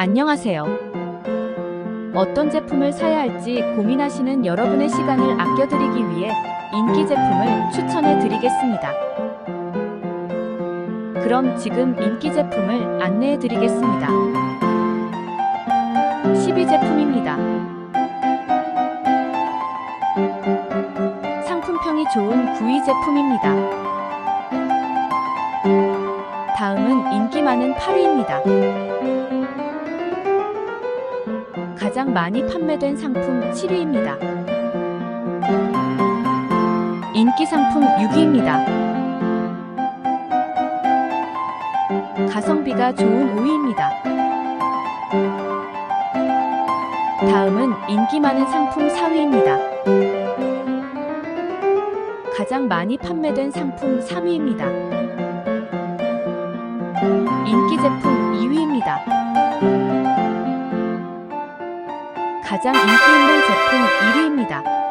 안녕하세요. 어떤 제품을 사야 할지 고민하시는 여러분의 시간을 아껴드리기 위해 인기 제품을 추천해 드리겠습니다. 그럼 지금 인기 제품을 안내해 드리겠습니다. 12제품입니다. 상품평이 좋은 구이 제품입니다. 다음은 인기 많은 8위입니다. 가장 많이 판매된 상품 7위입니다. 인기 상품 6위입니다. 가성비가 좋은 5위입니다. 다음은 인기 많은 상품 4위입니다. 가장 많이 판매된 상품 3위입니다. 인기 제품 2위입니다. 가장 인기 있는 제품 1위입니다.